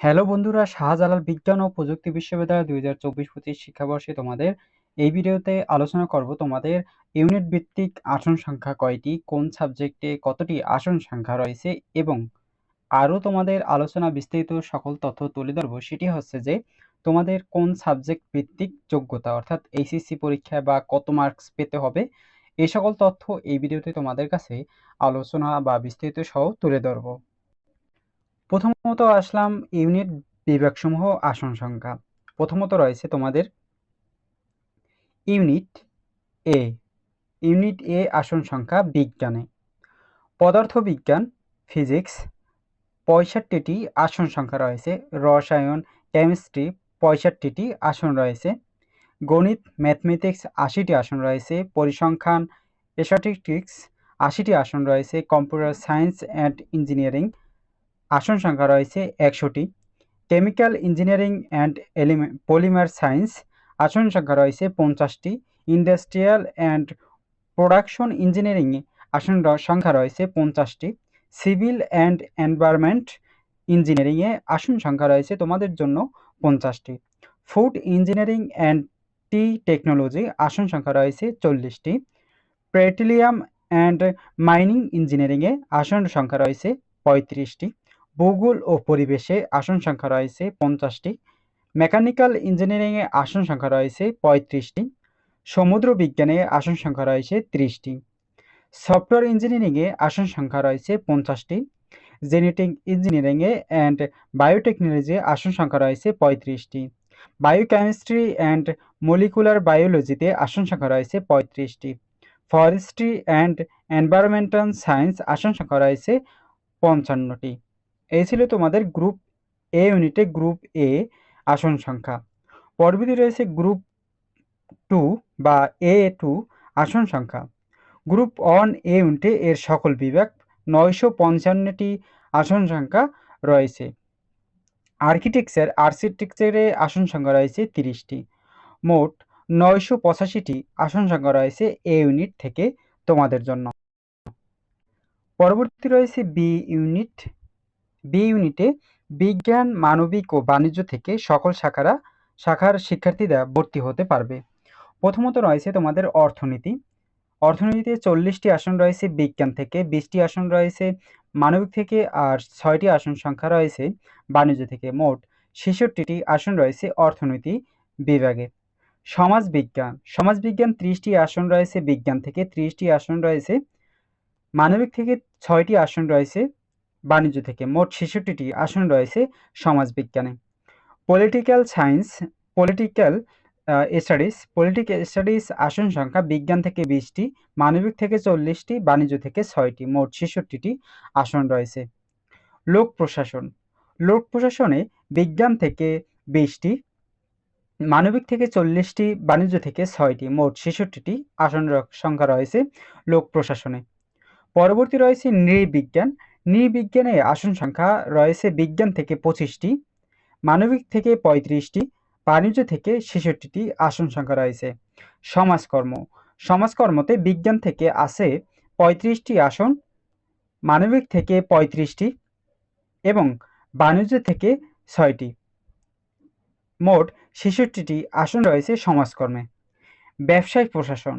Hello বন্ধুরা, শাহজালাল বিজ্ঞান ও প্রযুক্তি বিশ্ববিদ্যালয় দুই হাজার চব্বিশ পঁচিশ শিক্ষাবর্ষে তোমাদের এই ভিডিওতে আলোচনা করব তোমাদের ইউনিট ভিত্তিক আসন সংখ্যা কয়টি, কোন সাবজেক্টে কতটি আসন সংখ্যা রয়েছে এবং আরও তোমাদের আলোচনা বিস্তারিত সকল তথ্য তুলে ধরবো, সেটি হচ্ছে যে তোমাদের কোন সাবজেক্ট ভিত্তিক যোগ্যতা, অর্থাৎ এইচএসসি পরীক্ষায় বা কত মার্কস পেতে হবে এই সকল তথ্য এই ভিডিওতে তোমাদের কাছে আলোচনা বা বিস্তারিত সহ তুলে ধরবো। প্রথমত আসলাম ইউনিট বিভাগসমূহ আসন সংখ্যা। প্রথমত রয়েছে তোমাদের ইউনিট এ। ইউনিট এ আসন সংখ্যা বিজ্ঞানে। পদার্থ বিজ্ঞান ফিজিক্স, পঁয়ষট্টিটি আসন সংখ্যা রয়েছে। রসায়ন, কেমিস্ট্রি, পঁয়ষট্টিটি আসন রয়েছে। গণিত, ম্যাথমেটিক্স, আশিটি আসন রয়েছে। পরিসংখ্যান স্ট্যাটিস্টিক্স আশিটি আসন রয়েছে। কম্পিউটার সায়েন্স অ্যান্ড ইঞ্জিনিয়ারিং আসন সংখ্যা রয়েছে একশোটি। কেমিক্যাল ইঞ্জিনিয়ারিং অ্যান্ড এলিমে, পলিমার সায়েন্স আসন সংখ্যা রয়েছে পঞ্চাশটি। ইন্ডাস্ট্রিয়াল অ্যান্ড প্রোডাকশন ইঞ্জিনিয়ারিং আসন সংখ্যা রয়েছে পঞ্চাশটি। সিভিল অ্যান্ড এনভায়রনমেন্ট ইঞ্জিনিয়ারিংয়ে আসন সংখ্যা রয়েছে তোমাদের জন্য পঞ্চাশটি। Food engineering and tea technology আসন সংখ্যা রয়েছে চল্লিশটি। পেট্রোলিয়াম অ্যান্ড মাইনিং ইঞ্জিনিয়ারিংয়ে আসন সংখ্যা রয়েছে পঁয়ত্রিশটি। ভূগোল ও পরিবেশে আসন সংখ্যা রয়েছে পঞ্চাশটি, মেকানিক্যাল ইঞ্জিনিয়ারিংয়ে আসন সংখ্যা রয়েছে পঁয়ত্রিশটি, সমুদ্র বিজ্ঞানে আসন সংখ্যা রয়েছে ত্রিশটি, সফটওয়্যার ইঞ্জিনিয়ারিংয়ে আসন সংখ্যা রয়েছে পঞ্চাশটি, জেনেটিক ইঞ্জিনিয়ারিংয়ে অ্যান্ড বায়োটেকনোলজি আসন সংখ্যা রয়েছে পঁয়ত্রিশটি, বায়োকেমিস্ট্রি অ্যান্ড মলিকুলার বায়োলজিতে আসন সংখ্যা রয়েছে পঁয়ত্রিশটি ফরেস্ট্রি অ্যান্ড এনভায়রনমেন্টাল সায়েন্স আসন সংখ্যা রয়েছে পঞ্চান্নটি। এই ছিল তোমাদের গ্রুপ এ ইউনিটে গ্রুপ এ আসন সংখ্যা। পরবর্তী রয়েছে গ্রুপ টু বা এ টু আসন সংখ্যা। গ্রুপ ওয়ান এ ইউনিটে এর সকল বিভাগ নয়শো পঞ্চান্নটি আসন সংখ্যা রয়েছে। আর্কিটেকচার আর্কিটেকচারে আসন সংখ্যা রয়েছে তিরিশটি। মোট নয়শো পঁচাশিটি আসন সংখ্যা রয়েছে এ ইউনিট থেকে তোমাদের জন্য। পরবর্তী রয়েছে বি ইউনিট বি ইউনিটে বিজ্ঞান, মানবিক ও বাণিজ্য থেকে সকল শাখারা, শাখার শিক্ষার্থীরা ভর্তি হতে পারবে। প্রথমত রয়েছে তোমাদের অর্থনীতি। অর্থনীতিতে চল্লিশটি আসন রয়েছে বিজ্ঞান থেকে, বিশটি আসন রয়েছে মানবিক থেকে, আর ছয়টি আসন সংখ্যা রয়েছে বাণিজ্য থেকে। মোট ছেষট্টিটি আসন রয়েছে অর্থনীতি বিভাগে। সমাজ বিজ্ঞান সমাজ বিজ্ঞান ত্রিশটি আসন রয়েছে বিজ্ঞান থেকে, ত্রিশটি আসন রয়েছে মানবিক থেকে, ছয়টি আসন রয়েছে বাণিজ্য থেকে মোট ছেষট্টিটি আসন রয়েছে সমাজবিজ্ঞানে। Political science political studies political studies আসন সংখ্যা বিজ্ঞান থেকে বিশটি, মানবিক থেকে চল্লিশটি, বাণিজ্য থেকে ছয়টি, মোট ছেষট্টিটি আসন রয়েছে। লোক প্রশাসন, লোক প্রশাসনে বিজ্ঞান থেকে বিশটি, মানবিক থেকে চল্লিশটি, বাণিজ্য থেকে ছয়টি, মোট ছেষট্টিটি আসন সংখ্যা রয়েছে লোক প্রশাসনে। পরবর্তী রয়েছে নৃবিজ্ঞান নৃবিজ্ঞানে আসন সংখ্যা রয়েছে বিজ্ঞান থেকে পঁচিশটি, মানবিক থেকে পঁয়ত্রিশটি, বাণিজ্য থেকে ছেষট্টিটি আসন সংখ্যা রয়েছে। সমাজকর্ম। সমাজকর্মতে বিজ্ঞান থেকে আছে পঁয়ত্রিশটি আসন, মানবিক থেকে পঁয়ত্রিশটি এবং বাণিজ্য থেকে ছয়টি। মোট ছেষট্টিটি আসন রয়েছে সমাজকর্মে। ব্যবসায়িক প্রশাসন।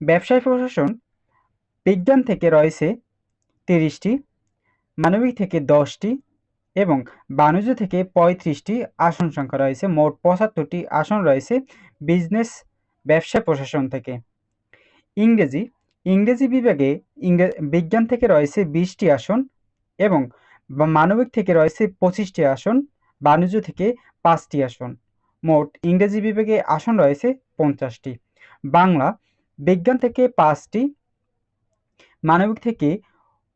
ব্যবসায়িক প্রশাসন বিজ্ঞান থেকে রয়েছে তিরিশটি মানবিক থেকে দশটি এবং বাণিজ্য থেকে পঁয়ত্রিশটি আসন সংখ্যা রয়েছে। মোট পঁচাত্তরটি আসন রয়েছে বিজনেস, ব্যবসা, প্রশাসন থেকে। ইংরেজি ইংরেজি বিভাগে বিজ্ঞান থেকে রয়েছে বিশটি আসন এবং মানবিক থেকে রয়েছে পঁচিশটি আসন, বাণিজ্য থেকে পাঁচটি আসন। মোট ইংরেজি বিভাগে আসন রয়েছে পঞ্চাশটি। বাংলা, বিজ্ঞান থেকে পাঁচটি, মানবিক থেকে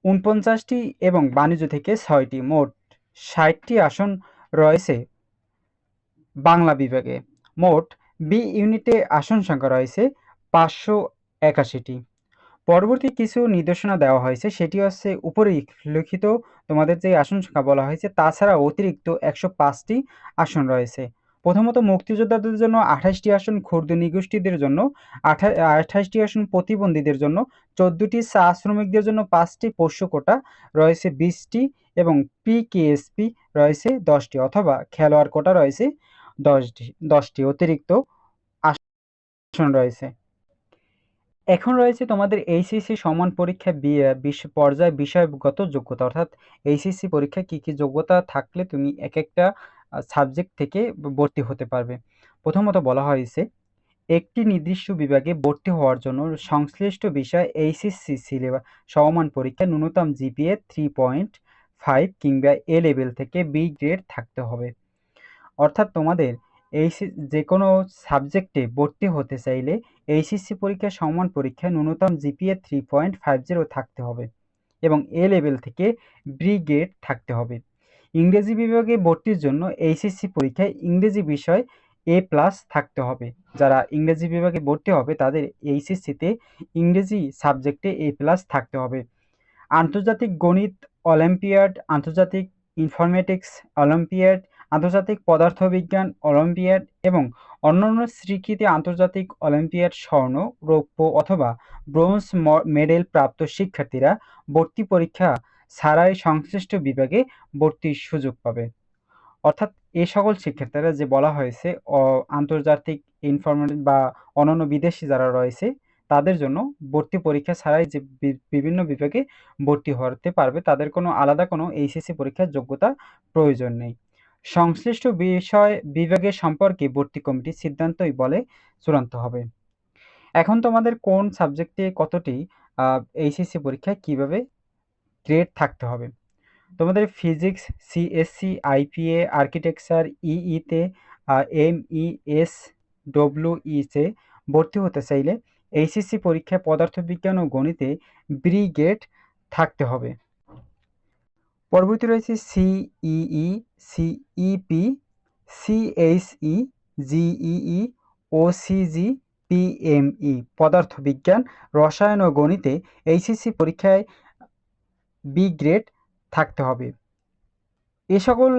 উনপঞ্চাশটি এবং বাণিজ্য থেকে ছয়টি, মোট ষাটটি আসন রয়েছে বাংলা বিভাগে। মোট বি ইউনিটে আসন সংখ্যা রয়েছে পাঁচশো একাশিটি। পরবর্তী কিছু নির্দেশনা দেওয়া হয়েছে, সেটি হচ্ছে উপরে লিখিত তোমাদের যে আসন সংখ্যা বলা হয়েছে, তাছাড়া অতিরিক্ত একশো পাঁচটি আসন রয়েছে। প্রথমত মুক্তিযোদ্ধাদের জন্য আঠাশটি আসন ক্ষুদ্র নিগোষ্ঠীদের জন্য আঠা, আঠাশটি আসন, প্রতিবন্ধীদের জন্য চোদ্দটি চা শ্রমিকদের জন্য পাঁচটি, পোষ্য কোটা রয়েছে বিশটি এবং পিকেএসপি রয়েছে দশটি অথবা খেলোয়াড় কোটা রয়েছে দশটি দশটি অতিরিক্ত আসন রয়েছে। এখন রয়েছে তোমাদের এইচএসসি সমান পরীক্ষা বিশ্ব পর্যায়ে বিষয়গত যোগ্যতা। অর্থাৎ এইচএসসি পরীক্ষায় কী কী যোগ্যতা থাকলে তুমি এক একটা সাবজেক্ট থেকে ভর্তি হতে পারবে। প্রথমত বলা হয়েছে, একটি নির্দিষ্ট বিভাগে ভর্তি হওয়ার জন্য সংশ্লিষ্ট বিষয় এইচএসসি সিলেবাস সমমান পরীক্ষা ন্যূনতম জিপিএ থ্রি পয়েন্ট ফাইভ কিংবা এ লেভেল থেকে বি গ্রেড থাকতে হবে। অর্থাৎ তোমাদের এই যে কোনো সাবজেক্টে ভর্তি হতে চাইলে এইচএসসি পরীক্ষা সমান পরীক্ষা ন্যূনতম GPA three point five zero থাকতে হবে এবং এ লেভেল থেকে বি গ্রেড থাকতে হবে। ইংরেজি বিভাগে ভর্তির জন্য এইচএসসি পরীক্ষায় ইংরেজি বিষয় এ প্লাস থাকতে হবে। যারা ইংরেজি বিভাগে ভর্তি হবে, তাদের এইচএসসিতে ইংরেজি সাবজেক্টে এ প্লাস থাকতে হবে। আন্তর্জাতিক গণিত অলিম্পিয়াড, আন্তর্জাতিক ইনফরমেটিক্স অলিম্পিয়াড, আন্তর্জাতিক পদার্থবিজ্ঞান অলিম্পিয়াড এবং অন্যান্য স্বীকৃতি আন্তর্জাতিক অলিম্পিয়াড স্বর্ণ, রৌপ্য অথবা ব্রোঞ্জ মেডেল প্রাপ্ত শিক্ষার্থীরা ভর্তি পরীক্ষা ছাড়াই সংশ্লিষ্ট বিভাগে ভর্তির সুযোগ পাবে। অর্থাৎ এ সকল শিক্ষার্থীরা যে বলা হয়েছে আন্তর্জাতিক ইনফরমেশন বা অন্যান্য বিদেশি যারা রয়েছে, তাদের জন্য ভর্তি পরীক্ষা ছাড়াই যে বিভিন্ন বিভাগে ভর্তি হতে পারবে, তাদের কোনো আলাদা কোনো এইচএসসি পরীক্ষার যোগ্যতা প্রয়োজন নেই। সংশ্লিষ্ট বিষয় বিভাগের সম্পর্কে ভর্তি কমিটির সিদ্ধান্তই বলে চূড়ান্ত হবে। এখন তোমাদের কোন সাবজেক্টে কতটি এইচএসসি পরীক্ষায় কীভাবে গ্রেড থাকতে হবে। তোমাদের ফিজিক্স সিএসসি আইপিএ আর্কিটেকচার ইইতে এম ই এস ডব্লিউ ইতে ভর্তি হতে চাইলে এইচএসসি পরীক্ষায় পদার্থবিজ্ঞান ও গণিতে ব্রিগেড থাকতে হবে। পরবর্তী রয়েছে CEE CEP CHE GEE OCG PME পদার্থবিজ্ঞান, রসায়ন ও গণিতে এইচএসসি পরীক্ষায় বি গ্রেড থাকতে হবে। এ সকল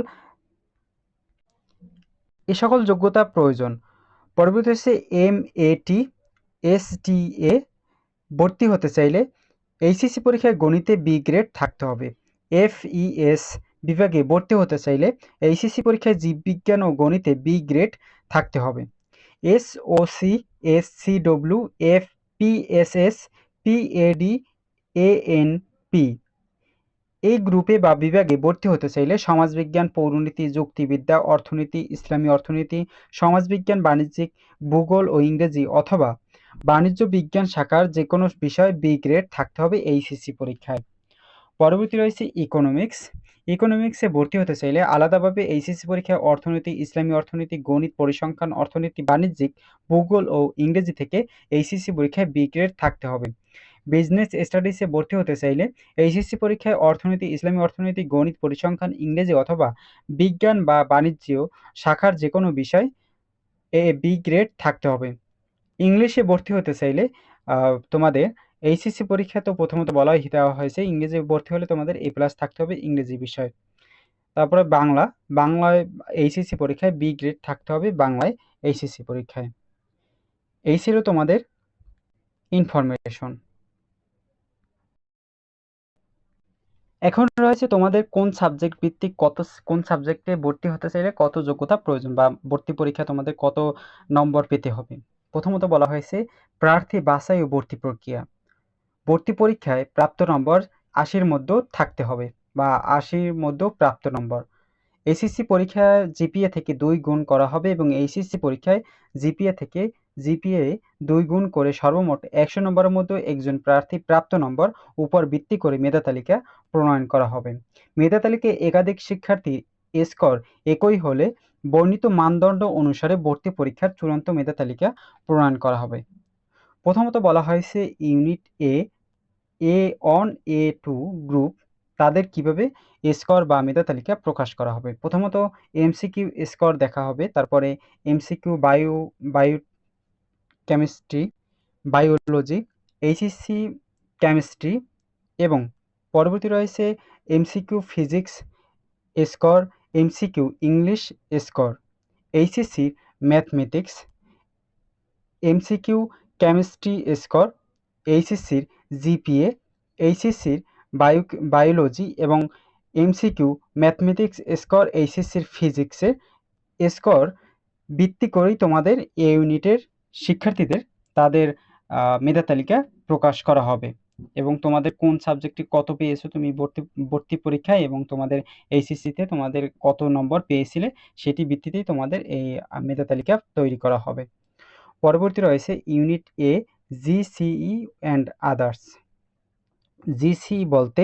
এ সকল যোগ্যতা প্রয়োজন। পরবর্তী হচ্ছে M A T S T এ ভর্তি হতে চাইলে এইচএসসি পরীক্ষায় গণিতে বি গ্রেড থাকতে হবে। এফ ই এস বিভাগে ভর্তি হতে চাইলে এইচএসসি পরীক্ষায় জীববিজ্ঞান ও গণিতে বি গ্রেড থাকতে হবে। S O C S C W F P S S P A D A N ANP এই গ্রুপে বা বিভাগে ভর্তি হতে চাইলে সমাজবিজ্ঞান, পৌরনীতি, যুক্তিবিদ্যা, অর্থনীতি, ইসলামী অর্থনীতি, সমাজবিজ্ঞান, বাণিজ্যিক, ভূগোল ও ইংরেজি অথবা বাণিজ্য বিজ্ঞান শাখার যে কোনো বিষয় বি গ্রেড থাকতে হবে এইচএসসি পরীক্ষায়। পরবর্তী রয়েছে ইকোনমিক্স। ইকোনমিক্সে ভর্তি হতে চাইলে আলাদাভাবে এইচএসসি পরীক্ষায় অর্থনীতি, ইসলামী অর্থনীতি, গণিত, পরিসংখ্যান, অর্থনীতি, বাণিজ্যিক, ভূগোল ও ইংরেজি থেকে এইচএসসি পরীক্ষায় বি গ্রেড থাকতে হবে। বিজনেস স্টাডিজে ভর্তি হতে চাইলে এইচএসসি পরীক্ষায় অর্থনীতি, ইসলামী অর্থনীতি, গণিত, পরিসংখ্যান, ইংরেজি অথবা বিজ্ঞান বা বাণিজ্য শাখার যে কোনো বিষয় এ বি গ্রেড থাকতে হবে। ইংলিশে ভর্তি হতে চাইলে তোমাদের এইচএসসি পরীক্ষা তো প্রথমত বলাই দেওয়া হয়েছে। ইংরেজি ভর্তি হলে তোমাদের এ প্লাস থাকতে হবে ইংরেজি বিষয়। তারপরে বাংলা, বাংলায় এইচএসসি পরীক্ষায় বি গ্রেড থাকতে হবে বাংলায় এইচএসসি পরীক্ষায়। এই ছিল তোমাদের ইনফরমেশন এখন রয়েছে তোমাদের কোন সাবজেক্ট ভিত্তিক কত কোন সাবজেক্টে ভর্তি হতে চাইলে কত যোগ্যতা প্রয়োজন বা ভর্তি পরীক্ষা তোমাদের কত নম্বর পেতে হবে? প্রথমত বলা হয়েছে প্রার্থী, বাছাই ও ভর্তি প্রক্রিয়া। ভর্তি পরীক্ষায় প্রাপ্ত নম্বর আশির মধ্যেও থাকতে হবে বা আশির মধ্যেও প্রাপ্ত নম্বর। এসএসসি পরীক্ষায় জিপিএ থেকে দুই গুণ করা হবে এবং এইচএসসি পরীক্ষায় জিপিএ থেকে জিপিএ দুই গুণ করে সর্বমোট একশো নম্বরের মধ্যে একজন প্রার্থী প্রাপ্ত নম্বর উপর ভিত্তি করে মেধা তালিকা প্রণয়ন করা হবে। মেধা তালিকায় একাধিক শিক্ষার্থী স্কোর একই হলে বর্ণিত মানদণ্ড অনুসারে ভর্তি পরীক্ষার চূড়ান্ত মেধা তালিকা প্রণয়ন করা হবে। প্রথমত বলা হয়েছে unit A A one, A two group তাদের কীভাবে স্কোর বা মেধা তালিকা প্রকাশ করা হবে। প্রথমত এমসিকিউ স্কোর দেখা হবে, তারপরে MCQ bio bio chemistry, biology HSC chemistry এবং পরবর্তী রয়েছে MCQ physics score, MCQ English score এইচএসসির mathematics, MCQ chemistry score এইচএসসির জিপিএ এইচএসসির বায়ো বায়োলজি এবং এমসিকিউ ম্যাথমেটিক্স স্কোর এইচএসসির ফিজিক্সের স্কোর ভিত্তি করেই তোমাদের এ ইউনিটের শিক্ষার্থীদের তাদের মেধা তালিকা প্রকাশ করা হবে। এবং তোমাদের কোন সাবজেক্টে কত পেয়েছ তুমি ভর্তি ভর্তি পরীক্ষায় এবং তোমাদের এইচএসসিতে তোমাদের কত নম্বর পেয়েছিলে সেটি ভিত্তিতেই তোমাদের এই মেধা তালিকা তৈরি করা হবে। পরবর্তী রয়েছে unit A GCE and others GCE বলতে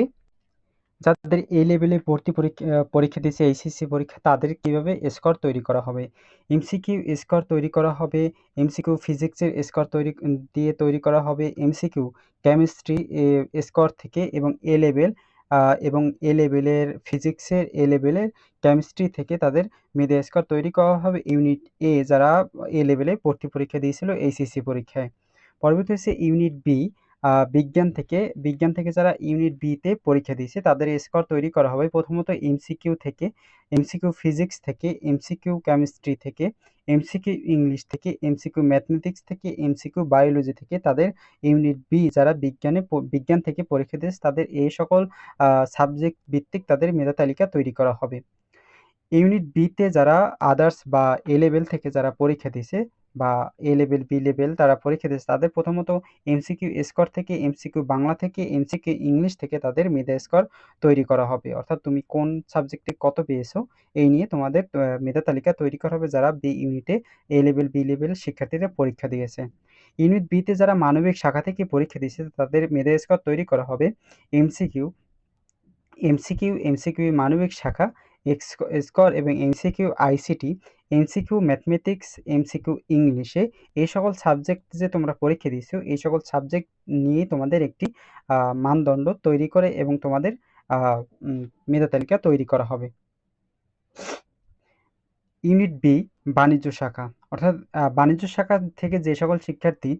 যাদের এ লেভেলে ভর্তি পরীক্ষা পরীক্ষা দিয়েছে এইচএসসি পরীক্ষা, তাদের কীভাবে স্কোর তৈরি করা হবে? এমসিকিউ স্কোর তৈরি করা হবে এমসিকিউ ফিজিক্সের স্কোর তৈরি দিয়ে তৈরি করা হবে এমসিকিউ কেমিস্ট্রি স্কোর থেকে এবং এ লেভেল এবং এ লেভেলের ফিজিক্সের এ লেভেলের কেমিস্ট্রি থেকে তাদের মেধা স্কোর তৈরি করা হবে ইউনিট এ যারা এ লেভেলে ভর্তি পরীক্ষা দিয়েছিল এইচএসসি পরীক্ষায়। পরবর্তী হচ্ছে ইউনিট বি বিজ্ঞান থেকে বিজ্ঞান থেকে যারা ইউনিট বিতে পরীক্ষা দিয়েছে, তাদের স্কোর তৈরি করা হবে প্রথমত এমসিকিউ থেকে এমসিকিউ ফিজিক্স থেকে এমসিকিউ কেমিস্ট্রি থেকে এমসিকিউ ইংলিশ থেকে এমসিকিউ ম্যাথমেটিক্স থেকে এমসিকিউ বায়োলজি থেকে তাদের ইউনিট বি যারা বিজ্ঞানে বিজ্ঞান থেকে পরীক্ষা দিয়েছে, তাদের এই সকল সাবজেক্ট ভিত্তিক তাদের মেধা তালিকা তৈরি করা হবে। ইউনিট বিতে যারা আদার্স বা এ লেভেল থেকে যারা পরীক্ষা দিয়েছে বা এ লেভেল বি লেভেল তারা পরীক্ষা দিয়েছে, তাদের প্রথমত এমসিকিউ স্কোর থেকে এমসিকিউ বাংলা থেকে এমসিকিউ ইংলিশ থেকে তাদের মেধা স্কোর তৈরি করা হবে। অর্থাৎ তুমি কোন সাবজেক্টে কত পেয়েছ, এই নিয়ে তোমাদের মেধা তালিকা তৈরি করা হবে যারা বি ইউনিটে এ লেভেল বি লেভেল শিক্ষার্থীরা পরীক্ষা দিয়েছে। ইউনিট বিতে যারা মানবিক শাখা থেকে পরীক্ষা দিয়েছে, তাদের মেধা স্কোর তৈরি করা হবে এমসিকিউ এমসিকিউ এমসিকিউ মানবিক শাখা স্কোর এবং MCQ ICT MCQ mathematics MCQ ইংলিশে এই সকল সাবজেক্ট যে তোমরা পরীক্ষা দিয়েছ, এই সকল সাবজেক্ট নিয়ে তোমাদের একটি মানদণ্ড তৈরি করে এবং তোমাদের মেধা তালিকা তৈরি করা হবে। ইউনিট বি, বাণিজ্য শাখা। অর্থাৎ বাণিজ্য শাখা থেকে যে সকল শিক্ষার্থী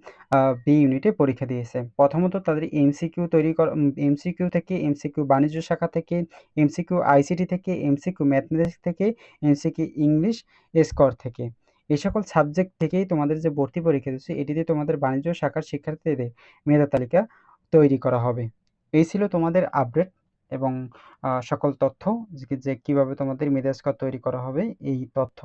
বি ইউনিটে পরীক্ষা দিয়েছে। প্রথমত তাদের এমসিকিউ তৈরি করা এমসিকিউ থেকে এমসিকিউ বাণিজ্য শাখা থেকে এমসিকিউ আইসিটি থেকে এমসিকিউ ম্যাথমেটিক্স থেকে এমসিকিউ ইংলিশ স্কোর থেকে। এই সকল সাবজেক্ট থেকেই তোমাদের যে ভর্তি পরীক্ষা দিচ্ছে, এটিতে তোমাদের বাণিজ্য শাখার শিক্ষার্থীদের মেধা তালিকা তৈরি করা হবে। এই ছিল তোমাদের আপডেট এবং সকল তথ্য যে কীভাবে তোমাদের মেধা তৈরি করা হবে এই তথ্য।